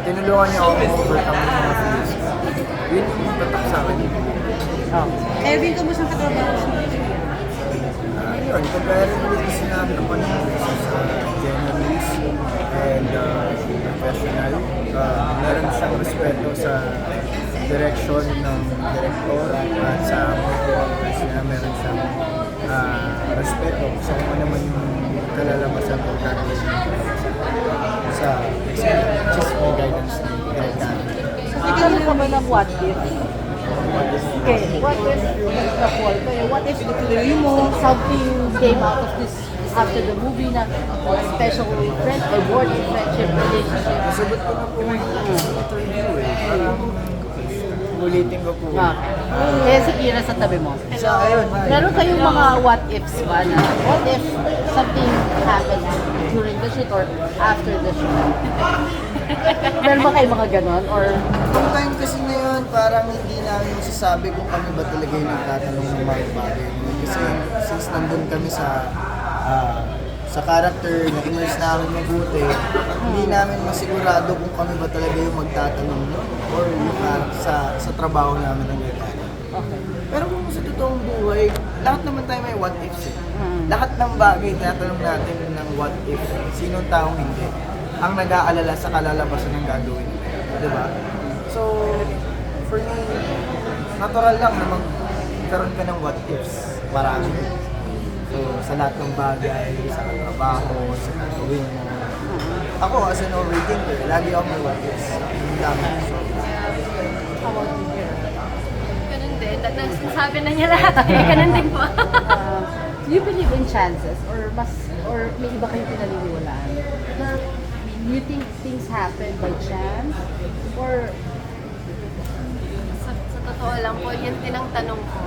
Tinulungan niya ako overcome yung mga fears ko. Yun yung tatak sa akin. Oh. Erwin, kamusta ang katrabaho sa Ah, yun, comparatively kasi namin ang panahon kasi sa generous and uh, professional. Uh, meron siyang respeto sa direction ng director at sa mga co-workers niya. Meron siyang uh, respeto sa kung ano naman yung kalalabasan ko gagawin sa experience, yung guidance Karen. Nagkaroon ka ba ng what if? Okay, what if nagka-fall kayo? What if ituloy mo something came out of this after the movie na special friend or more than friendship relationship? Nasagot ko na po yung interview eh. Parang ulitin ko po. Ah, kaya si Kira sa tabi mo. So, ayun. Meron kayong mga what ifs ba na what if something happened during the shoot or after the shoot? Meron ba kayong mga ganon or Yung time kasi na yun, parang hindi namin masasabi kung kami ba talaga yung nagtatanong ng mga bagay. Kasi since nandun kami sa ah, sa character na immerse namin mabuti, hindi namin masigurado kung kami ba talaga yung magtatanong nun or yung ah, sa sa trabaho namin ng gano'n. okay. Pero kung totoong buhay, lahat naman tayo may what ifs eh. Mm. Lahat ng bagay, tinatanong natin ng what if. Sinong taong hindi? Ang nag-aalala sa kalalabasan ng gagawin. Di ba? So, for me, natural lang na magkaroon ka ng what ifs. Marami. So, sa lahat ng bagay, sa trabaho, sa gagawin mo. Ako, as an overthinker, lagi ako may what ifs. Hindi lang. So, How about you, Kira? Ganun din. That, sabi na niya lahat. Kaya ganun din po. Uh, do you believe in chances or mas or may iba kayong pinaniniwalaan? Na do you think things happen by chance or sa, sa totoo lang po, yun din ang tanong ko.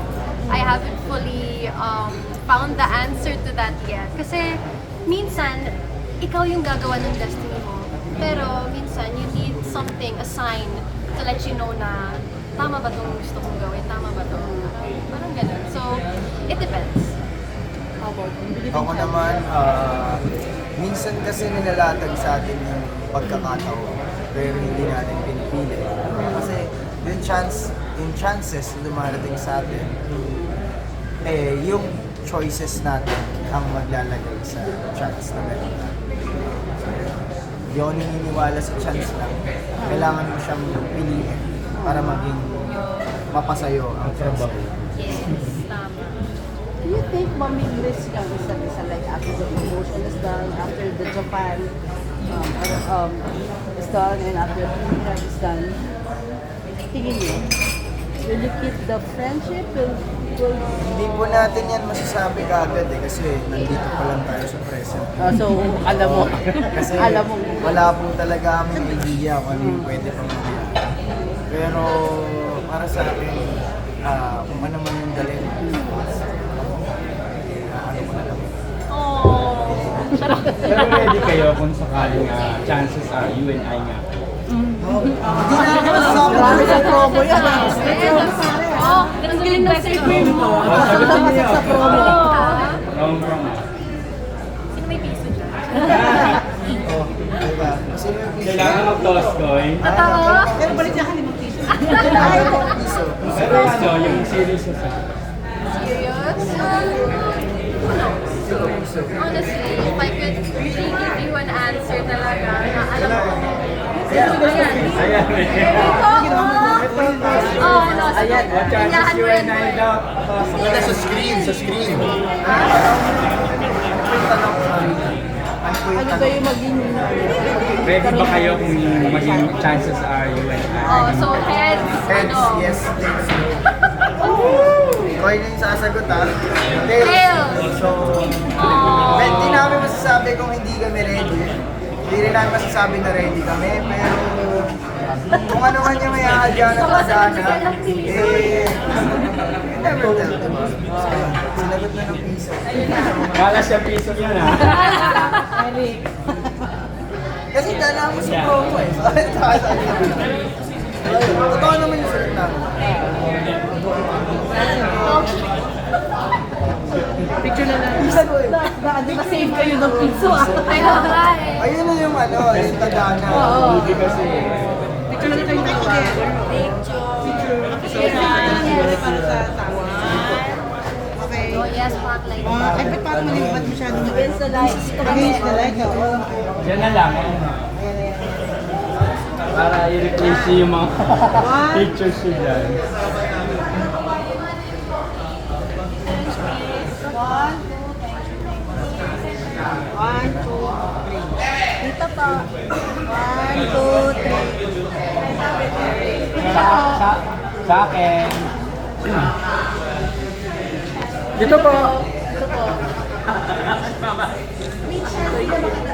I haven't fully um, found the answer to that yet. Kasi minsan, ikaw yung gagawa ng destiny mo. Pero minsan, you need something, a sign to let you know na tama ba itong gusto kong gawin? Tama ba ito? Parang ganun. So, it depends. how about you? Ako naman, ah, minsan kasi nilalatag sa atin yung pagkakataon, pero hindi natin pinipili. Kasi yung chance, yung chances na dumarating sa atin, eh, yung choices natin ang maglalagay sa chance na meron natin. Hindi ako naniniwala sa chance lang. Kailangan mo siyang piliin para maging mapasayo ang chance. Yes, tama. Do you think mamimiss yung isa't isa like after the promotion is done, after the Japan um, or, um, is done, and after Pilipinas is done? Tingin niyo, will you keep the friendship? Will, will, Hindi po natin yan masasabi kaagad eh kasi nandito pa lang tayo sa present. Ah, so, alam mo, Kasi alam mo, wala po talaga kaming idea kung ano yung pwede pang mangyari. Pero para sa akin, ah, kung ano man yung dalhin, ah, ano. Oh. Pero ready kayo kung sakaling ah, chances are you and I nga. Hindi na ako masasabi marami sa promo yan. ah. Oh, ang galing ng survey mo. Oh, sa promo. Wrong, wrong. Sino may piso dyan? Oh, diba? Kailangan mag-toss coin. Totoo? Pero balik sa akin, ang piso. Ano, yung series na sa... Serious? Um? Honestly, if I could really give you an answer talaga na alam ko. Ayan. Ayan eh. Oh, no. Ayan. What chances you and I coin. sa screen, sa screen. Ano yung tanong ko? Ano Ano ba tanong? yung maging... Ready ba kayo kung maging chances are you and I? Oh, so heads, Heads, ano? yes, tails. Coin yung sasagot ha. Tails. So, Oh. hindi namin masasabi kung hindi kami ready. Hindi rin namin masasabi na ready kami, pero kung ano man yung may ahadya na pagdana, eh, you never tell, diba? Sinagot na ng piso. Kala siya piso yun ah. Eric. Kasi dala mo sa promo eh. So, sasabi namin. Totoo naman yung sagot namin. Picture na lang. Isa ko eh. Baka di ba save kayo ng piso ah. Kaya nga eh. Ayun na yung ano, yung tagana. Hindi kasi. Picture Okay. Oh yes, spotlight. Ah, ay, ba't parang malibat masyado? Against the lights. Against the light, oo. Yan na lang. Para i-replace yung mga pictures niyo dyan. One, two, three. Dito po. One, two, three. Sa, sa, sa akin. Dito po. You po,